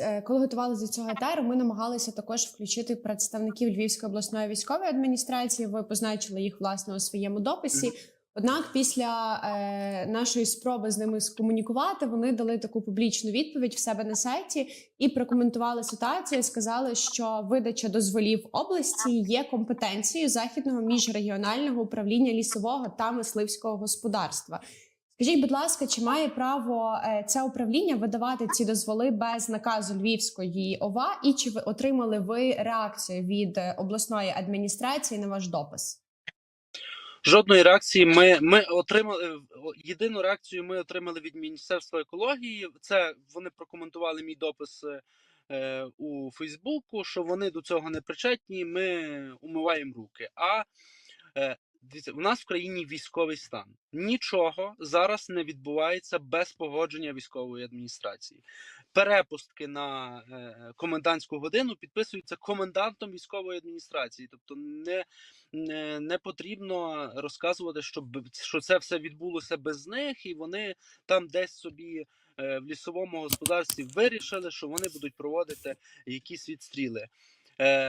Е, Коли готувалися до цього етеру, ми намагалися також включити представників Львівської обласної військової адміністрації. Ви позначили їх власне у своєму дописі. Однак, після е, нашої спроби з ними скомунікувати, вони дали таку публічну відповідь в себе на сайті і прокоментували ситуацію. Сказали, що видача дозволів області є компетенцією західного міжрегіонального управління лісового та мисливського господарства. Скажіть, будь ласка, чи має право е, це управління видавати ці дозволи без наказу Львівської ОВА? І чи ви отримали ви реакцію від е, обласної адміністрації на ваш допис? Жодної реакції ми, ми отримали єдину реакцію. Ми отримали від Міністерства екології. Це вони прокоментували мій допис е, у Фейсбуку, що вони до цього не причетні. Ми умиваємо руки. А е, у нас в країні військовий стан. Нічого зараз не відбувається без погодження військової адміністрації. Перепустки на е, комендантську годину підписуються комендантом військової адміністрації, тобто не, не, не потрібно розказувати, що, що це все відбулося без них, і вони там десь собі е, в лісовому господарстві вирішили, що вони будуть проводити якісь відстріли. Е,